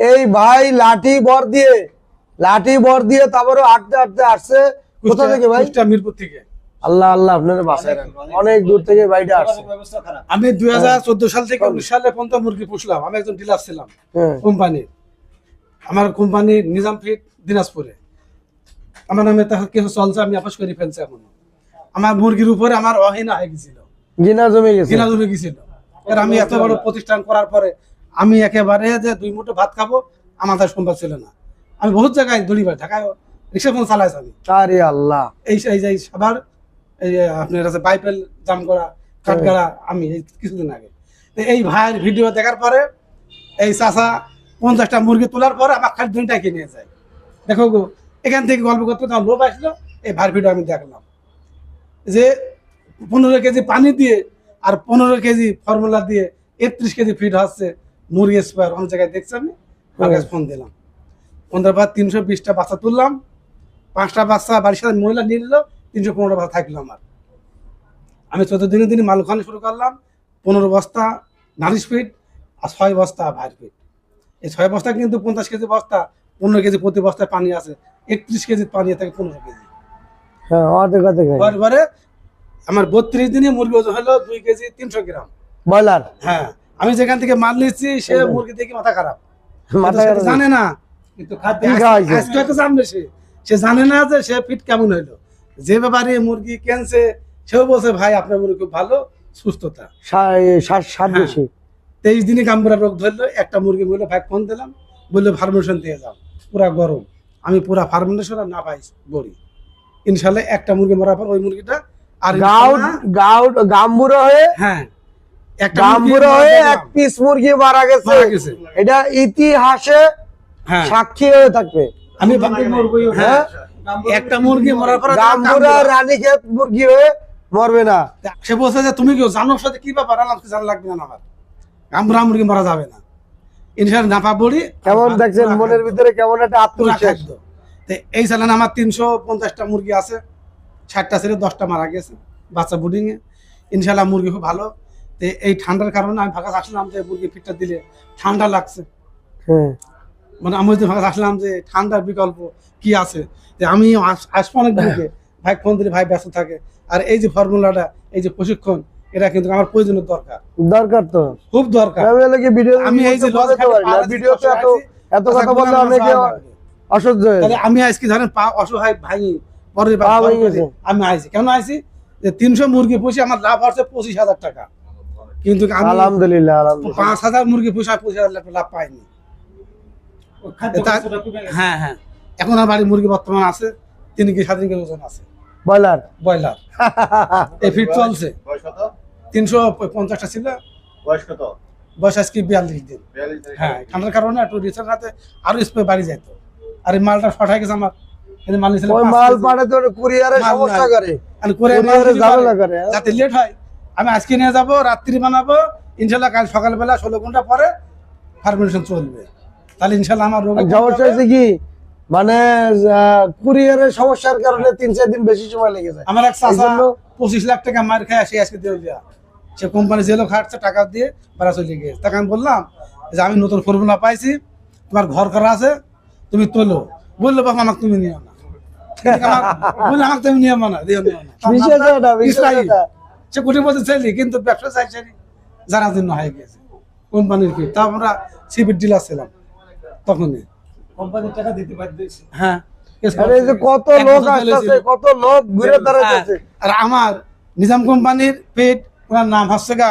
এই ভাই লাঠি বর দিয়ে লাঠি বর দিয়ে তারপরে আটতে আটতে আসছে। কোথা থেকে ভাই? মিরপুর থেকে। আল্লাহ আল্লাহ আপনার বাসায় অনেক দূর থেকে বাড়িটা আসছে। আমি দুই হাজার চোদ্দ সাল থেকে উনিশ সালে পর্যন্ত মুরগি পুষলাম। আমি একজন ডিলার ছিলাম হ্যাঁ। কোম্পানির। আমার কোম্পানি নিজাম ফিট দিনাজপুরে। আমার নামে তার কিছু চলছে আমি আপাস করে ফেলছি এখন। আমার মুরগির উপরে আমার অহিনা হয়ে গেছিল। গিনা জমে গেছে। ঘৃণা জমে গেছিল। এর আমি এত বড় প্রতিষ্ঠান করার পরে আমি একেবারে যে দুই মুঠো ভাত খাব আমার তার সম্ভব ছিল না। আমি বহুত জায়গায় দড়ি পাই ঢাকায় রিক্সা ফোন চালাইছি আমি আরে আল্লাহ। এই এই যে সবার এই যে আপনার আছে বাইপেল জাম করা কাঠগাড়া আমি এই কিছুদিন আগে। এই ভাইয়ের ভিডিও দেখার পরে এই চাষা পঞ্চাশটা মুরগি তোলার পরে আমার খালি দুইটা কিনে যায়। দেখো গো এখান থেকে গল্প করতে তখন লোভ আসলো এই ভাইয়ের ভিডিও আমি দেখলাম। যে পনেরো কেজি পানি দিয়ে আর পনেরো কেজি ফর্মুলা দিয়ে একত্রিশ কেজি ফিট হচ্ছে মুরগি স্পেয়ার অনেক জায়গায় দেখছি আমি। আমার কাছে ফোন দিলাম। পনেরো বার তিনশো বিশটা বাচ্চা তুললাম। পাঁচটা বাচ্চা বাড়ির সাথে মহিলা নিয়ে নিল তিনশো পনেরো বাচ্চা থাকল আমার। আমি চোদ্দ দিনে দিনে মাল খাওয়ানো শুরু করলাম পনেরো বস্তা নারিশ ফিট আর ছয় বস্তা ভাইয়ের ফিট এই ছয় বস্তা কিন্তু পঞ্চাশ কেজি বস্তা পনেরো কেজি প্রতি বস্তায় পানি আছে। একত্রিশ কেজি পানি থাকে পনেরো কেজি। হ্যাঁ হয়ে। পরে আমার বত্রিশ দিনে মুরগি ওজন হলো দুই কেজি তিনশো গ্রাম। ব্রয়লার? হ্যাঁ। আমি যেখান থেকে মাল নিচ্ছি সে মুরগি দেখি মাথা খারাপ। জানে না। কিন্তু সে। জানে না যে সে ফিট কেমন হইল। যে ব্যাপারে মুরগি কেনছে সেও বলছে ভাই আপনার মুরগি খুব ভালো সুস্থতা। হ্যাঁ। তেইশ দিনে কামড়া রোগ ধরলো একটা মুরগি বলল ভাই ফোন দিলাম। বলল ফার্মেশন দিয়ে যাও। পুরা গরম। আমি পুরা ফার্মেশন আর না পাই ইনশাল্লাহ একটা মুরগি মরার পর ওই মুরগিটা আর গাউট গাউট গাম্বুরা হয়ে হ্যাঁ। গাম্বুরা হয়ে এক পিস মুরগি মারা গেছে। এটা ইতিহাসে হ্যাঁ। সাক্ষী হয়ে থাকবে। আমি হ্যাঁ? একটা মুরগি মরার পর গাম্বুরা রানী মুরগি হয়ে মরবে না। সে বলছে যে তুমি সাথে কি ব্যাপার? জানা লাগবে না আমার। গাম্বুরা মুরগি মরা যাবে না। নাফা বড়ি কেমন দেখছেন মনের ভিতরে কেমন একটা আত্মবিশ্বাস? এই সালান আমার তিনশো পঞ্চাশটা মুরগি আছে। ষাটটা ছেড়ে দশটা মারা গেছে। বাচ্চা বুডিং এ। ইনশাল্লাহ মুরগি খুব ভালো। তো এই ঠান্ডার কারণে আমি ফাঁকা আসলাম যে মুরগি ফিটটা দিলে ঠান্ডা লাগছে। হ্যাঁ। মানে আমি যদি ফাঁকা আসলাম যে ঠান্ডার বিকল্প কি আছে? যে আমি আস- আসব অনেক দিকে ভাই ফোন দিলে ভাই ব্যস্ত থাকে। আর এই যে ফর্মুলাটা এই যে প্রশিক্ষণ এটা কিন্তু আমার প্রয়োজনের দরকার। দরকার তো। খুব দরকার। আমি এই যে ভিডিও এত এত কথা বললে অনেকে অসহ্য হয়ে তাহলে আমি আজকে ধরেন পা অসহায় পরের ভেঙে গেছে। আমি আইছি। কেন আইছি? যে তিনশো মুরগি পুষি আমার লাভ হচ্ছে পঁচিশ হাজার টাকা। কিন্তু আলহামদুলিল্লাহ পাঁচ হাজার মুরগি পুষে লাভ পাইনি। হ্যাঁ হ্যাঁ। এখন আমার বাড়ির মুরগি বর্তমান আছে তিন কেজি তিন কেজি ওজন আছে। ব্রয়লার? ব্রয়লার। এই ফিট চলছে। তিনশো পঞ্চাশটা ছিল। বয়স কত? বয়স আজকে বিয়াল্লিশ দিন। হ্যাঁ ঠান্ডার কারণে একটু রিসেন্ট রাতে আরও স্প্রে বাড়ি যেত আর এই মালটা শর্ট গেছে আমার। মাল নিয়েছিলাম মাল পাঠাতে কুরিয়ারে সমস্যা করে। আর করে কুরিয়ারে ঝামেলা করে, হ্যাঁ। যাতে লেট হয় আমি আজকে নিয়ে যাব রাত্রি বানাবো ইনশাল্লাহ কাল সকালবেলা ষোলো ঘণ্টা পরে ফার্মেশন চলবে তাহলে ইনশাল্লাহ আমার রোগ সমস্যা কি? মানে কুরিয়ারের সমস্যার কারণে তিন চার দিন বেশি সময় লেগে যায়। আমার এক চাষা পঁচিশ লাখ টাকা মার খায় সে আজকে দিয়ে দেওয়া সে কোম্পানি যে লোক হাঁটছে টাকা দিয়ে বাড়া চলে গিয়েছে তাকে আমি বললাম যে আমি নতুন ফর্মুলা পাইছি তোমার ঘর করা আছে তুমি তোলো। বলল বাবা আমাকে তুমি নিও না। আমাকে তুমি নিও না দিও না। সে কোটি বছর চাইলি কিন্তু ব্যবসা চাইছে জানার জন্য হয়ে গেছে। কোম্পানির কি? তা আমরা সিবির ডিলার ছিলাম তখনই। কোম্পানির টাকা দিতে পারতেছি হ্যাঁ। আরে এই যে কত লোক আসতেছে কত লোক ঘুরে দাঁড়াইতেছে। হ্যাঁ, আর আমার নিজাম কোম্পানির পেট ওনার নাম হচ্ছে গা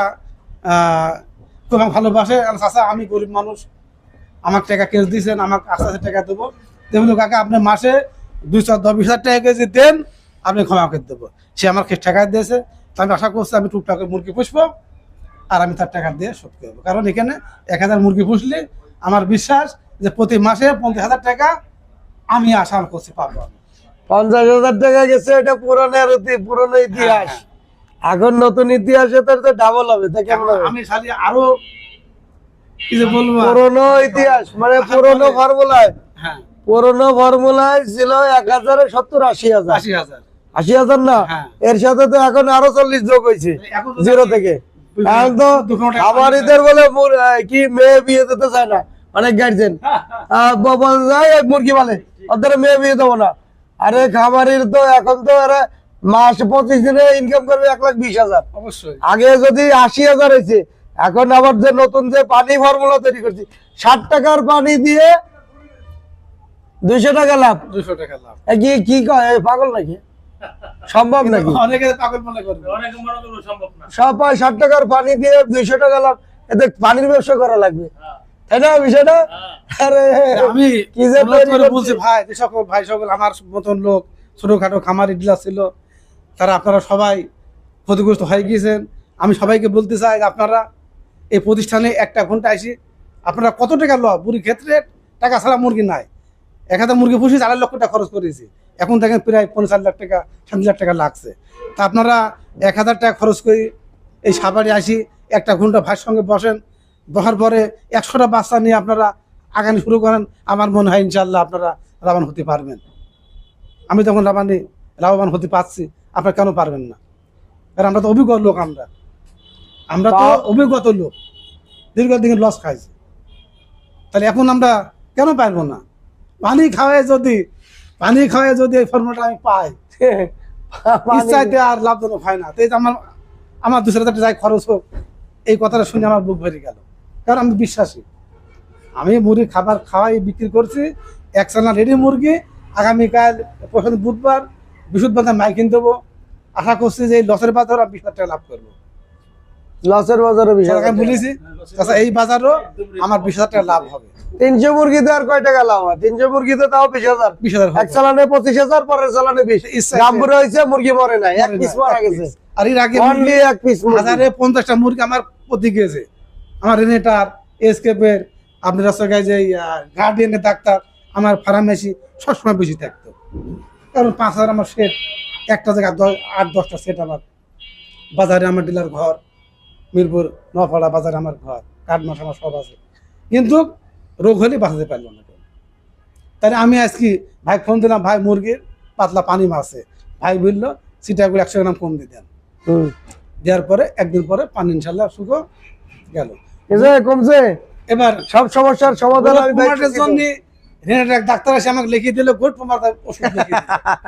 আহ, খুব ভালোবাসে। আর আমি গরিব মানুষ। আমাকে টাকা কেস দিয়েছেন আমাকে আস্তে আস্তে টাকা দেবো। তেমনি কাকা আপনি মাসে দুই দুইশো দশ বিশ হাজার টাকা কেজি দেন আপনি ক্ষমা করে দেবো। সে আমার টাকা দিয়েছে। আমি আশা করছি আমি টুকটাক মুরগি পুষবো আর আমি তার টাকা দিয়ে শোধ করব। কারণ এখানে এক হাজার মুরগি পুষলে আমার বিশ্বাস যে প্রতি মাসে পঞ্চাশ হাজার টাকা আমি আশা করছি পাবো পঞ্চাশ হাজার টাকা গেছে এটা পুরনের পুরনো ইতিহাস। এখন নতুন ইতিহাসে তো ডাবল হবে তা কেমন হবে? আমি খালি আরও বলব? পুরনো ইতিহাস মানে পুরনো ফর্মুলায় হ্যাঁ। পুরনো ফর্মুলায় ছিল এক হাজারে সত্তর আশি হাজার। আশি হাজার। আশি হাজার না? হ্যাঁ। এর সাথে তো এখন আরও চল্লিশ যোগ হয়েছে জিরো থেকে। এখন তো খামারিদের বলে কি মেয়ে বিয়ে দিতে চায় না। অনেক গার্জেন। মুরগি বলে ওদের মেয়ে বিয়ে দেবো না। আরে খামারির তো এখন তো এরা মাস পঁচিশ দিনে ইনকাম করবে এক লাখ বিশ হাজার। আগে যদি আশি হাজার হয়েছে এখন আবার যে নতুন যে পানি ফর্মুলা তৈরি করছি ষাট টাকার পানি দিয়ে দুইশো টাকা লাভ। দুশো টাকা লাভ। কি কি কয় পাগল নাকি? সম্ভব নাকি? অনেকে পাগল মনে করবে অনেক মনে করব সম্ভব না। সব পায় ষাট টাকার পানি দিয়ে দুইশো টাকা লাভ এতে পানির ব্যবসা করা লাগবে। তাই না বিষয়টা? আরে আমি কি যে অনুরোধ তৈরি করে করছি। বলছি ভাই যে সকল ভাই সকল আমার মতন লোক ছোটখাটো খামারি ডিলার ছিল তারা আপনারা সবাই ক্ষতিগ্রস্ত হয়ে গিয়েছেন। আমি সবাইকে বলতে চাই যে আপনারা এই প্রতিষ্ঠানে একটা ঘণ্টা আসি আপনারা কত টাকা ল বুড়ি ক্ষেত্রে টাকা ছাড়া মুরগি নাই। এক হাজার মুরগি পুষি আড়াই লক্ষ টাকা খরচ করেছি। এখন দেখেন প্রায় পঞ্চাশ লাখ টাকা সাত লাখ টাকা লাগছে। তা আপনারা এক হাজার টাকা খরচ করি এই সাবারে আসি একটা ঘণ্টা ভাইয়ের সঙ্গে বসেন। বসার পরে একশোটা বাচ্চা নিয়ে আপনারা আগানি শুরু করেন। আমার মনে হয় ইনশাল্লাহ আপনারা লাভবান হতে পারবেন। আমি তখন লাভানি লাভবান হতে পারছি। আপনারা কেন পারবেন না? কারণ আমরা তো অভিজ্ঞ লোক আমরা। আমরা তো তা- অভিজ্ঞত লোক। দীর্ঘদিন লস খাইছি। তাহলে এখন আমরা কেন পারব না? পানি খাওয়ায় যদি পানি খাওয়ায় যদি এই ফর্মুলাটা আমি পাই ইচ্ছাইতে আর লাভজনক হয় না। তো আমার আমার দুশো হাজার টাকা খরচ হোক এই কথাটা শুনে আমার বুক ভরে গেল। কারণ আমি বিশ্বাসী। আমি মুরগি খাবার খাওয়াই বিক্রি করছি এক চালা রেডি মুরগি আগামীকাল বুধবার বৃহস্পতিবার মাইকিন দেবো। আশা করছি যে এই লসের বাজার আমি বিশ হাজার টাকা লাভ করব। লসের বাজারও বিশ টাকা। বলেছি তাছাড়া এই বাজারও আমার বিশ হাজার টাকা লাভ হবে। তিনশো মুরগিতে আর কয় টাকা লাভ হয়? তিনশো মুরগিতে তাও বিশ হাজার। বিশ হাজার এক চালানে পঁচিশ হাজার পরের চালানে বিশ। গাম্বুরে হয়েছে মুরগি মরে নাই। এক পিস মারা গেছে। আর এর আগে অনলি এক পিস হাজারে পঞ্চাশটা মুরগি আমার প্রতি গিয়েছে আমার রেনেটার এসকেপের আপনার রাস্তায় যে গার্ডিয়ানের ডাক্তার আমার ফার্মেসি সবসময় বেশি থাকতো। কারণ পাঁচ হাজার আমার সেট একটা জায়গায় আট দশটা সেট আমার। বাজারে আমার ডিলার ঘর। মিরপুর নপাড়া বাজারে আমার ঘর কাঠ মাস আমার সব আছে। কিন্তু রোগ হলে বাঁচাতে পারল না। তাহলে আমি আজকে ভাই ফোন দিলাম ভাই মুরগির পাতলা পানি মাছে ভাই বলল সিটাগুলো একশো গ্রাম কম দিয়ে দেন। দেওয়ার পরে একদিন পরে পানি ইনশাল্লাহ শুকো গেল। কমছে। এবার সব সমস্যার সমাধান জন্য ডাক্তার এসে আমাকে লিখিয়ে দিল গোট পোমার ওষুধ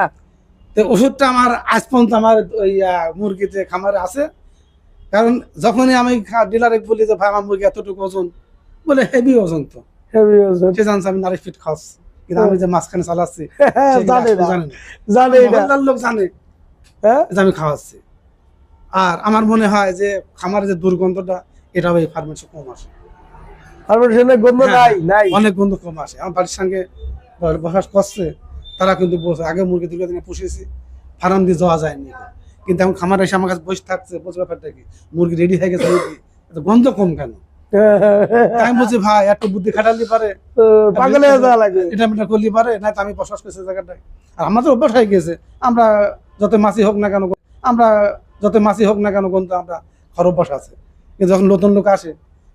তো ওষুধটা আমার আজ পর্যন্ত আমার ওই মুরগিতে খামারে আছে। কারণ যখনই আমি ডিলারে বলি যে ভাই আমার মুরগি এতটুকু ওজন বলে হেভি ওজন তো। Heavy ওজন। সে জানছে আমি নারিশ ফিট খাওয়াচ্ছি কিন্তু আমি যে মাঝখানে চালাচ্ছি হ্যাঁ, জানে জানে লোক জানে হ্যাঁ? যে আমি খাওয়াচ্ছি। আর আমার মনে হয় যে খামারের যে দুর্গন্ধটা এটাও এই ফার্মেসি কম আসে। গন্ধ হ্যাঁ, নাই নাই। অনেক বন্ধু কম আসে। আমার বাড়ির সঙ্গে বসবাস করছে তারা কিন্তু বসে। আগে মুরগি দুর্গা দিনে পুষেছি ফার্ম দিয়ে যাওয়া যায়নি। কিন্তু এখন খামার এসে আমার কাছে বসে থাকছে বসে ব্যাপারটা কি? মুরগি রেডি হয়ে গেছে এত গন্ধ কম কেন? আমি বলছি ভাই একটু বুদ্ধি খাটালি পারে। পাগলে যাওয়া এটা মেটা করলি পারে? না তো আমি বসবাস করছি জায়গাটায়। আর আমাদের অভ্যাস হয়ে গেছে। আমরা যত মাছি হোক না কেন আমরা যত মাছি হোক না কেন গন্ধ আমরা ঘর অভ্যাস আছে। কিন্তু যখন নতুন লোক আসে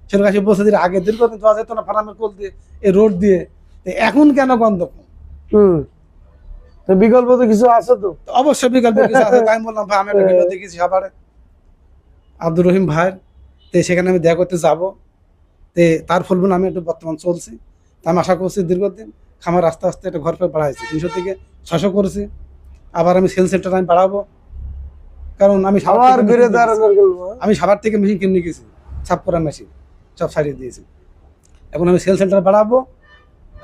সে লোক আসে বসে দিলে আগে দীর্ঘদিন যাওয়া যেত না ফার্মের কোল দিয়ে এই রোড দিয়ে। এখন কেন গন্ধ কম? হুম। তো বিকল্প তো কিছু আছে তো? অবশ্যই বিকল্প কিছু আছে। তাই আমি বললাম ভাই আমি একটা ভিডিও দেখেছি খাবারে আব্দুর রহিম ভাইয়ের তো সেখানে আমি দেখা করতে যাব। তে তার ফলবুন আমি একটু বর্তমান চলছি। তা আমি আশা করছি দীর্ঘদিন খামার আস্তে আস্তে একটা ঘর পেয়ে বাড়াইছি। তিনশো থেকে ছশো করেছি। আবার আমি সেল সেন্টার আমি বাড়াবো। কারণ আমি সাভার গল্প আমি সাভার থেকে মেশিন কিনে গেছি সাফ করা মেশিন সব সারিয়ে দিয়েছি। এখন আমি সেল সেন্টার বাড়াবো।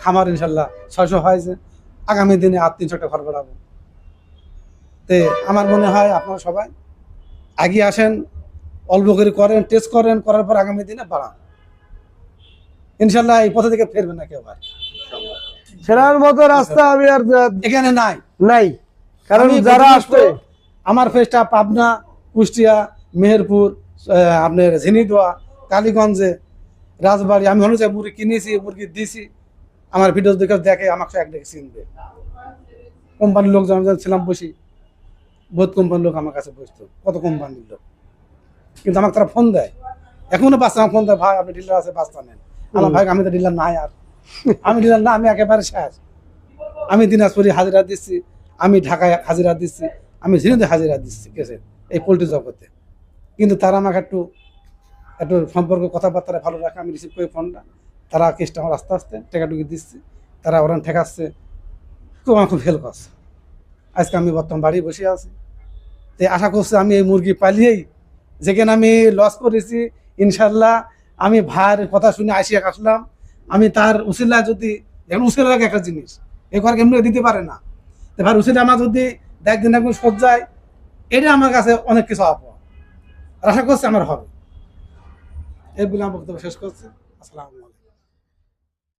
খামার ইনশাল্লাহ ছয়শো হয়েছে। আগামী দিনে আর তিনশোটা ঘর বাড়াবো তে আমার মনে হয় আপনারা সবাই এগিয়ে আসেন অল্প করে করেন টেস্ট করেন করার পর আগামী দিনে বাড়ান। ইনশাল্লাহ এই পথে থেকে ফেরবে না কেউ আর। সেরার মতো রাস্তা আমি আর এখানে নাই। নাই। কারণ যারা আসবে আমার ফেসটা পাবনা কুষ্টিয়া মেহেরপুর আপনার ঝিনিদোয়া কালীগঞ্জে রাজবাড়ি আমি হলে মুরগি কিনেছি মুরগি দিছি। আমার ভিডিও দেখে দেখে আমাকে এক ডেকে চিনবে কোম্পানির লোক যেমন ছিলাম বসি বহুত কোম্পানির লোক আমার কাছে বসতো কত কোম্পানির লোক। কিন্তু আমাকে তারা ফোন দেয়। এখনও বাচ্চা আমার ফোন দেয় ভাই আপনি ডিলার আছে বাচ্চা নেন। আমার ভাই আমি তো ডিলার নাই আর। আমি ডিলার না আমি একেবারে শেষ। আমি দিনাজপুরে হাজিরা দিচ্ছি আমি ঢাকায় হাজিরা দিচ্ছি আমি ঝিনাইদহে হাজিরা দিচ্ছি কেসে এই পোলট্রি জগতে। কিন্তু তারা আমাকে একটু একটু সম্পর্ক কথাবার্তা ভালো রাখে আমি রিসিভ করি ফোনটা তারা কেসটা আমার আস্তে আস্তে টেকাটুকি দিচ্ছে, তারা ওরা ঠেকাচ্ছে, খুব আমার খুব হেল্প করছে। আজকে আমি বর্তমান বাড়ি বসে আছি। তো আশা করছি আমি এই মুরগি পালিয়েই, যেখানে আমি লস করেছি ইনশাল্লাহ আমি ভার কথা শুনে আসিয়া আসলাম আমি তার উসিলা যদি যেমন উসিলা লাগে একটা জিনিস, এ ঘর এমনি দিতে পারে না। তো ভাই উসিলা আমার যদি দেখ দিন একদিন সজ্জায় এটা আমার কাছে অনেক কিছু আপা আশা করছি আমার হবে। এই বলে আমার বক্তব্য শেষ করছি। আসসালামু আলাইকুম।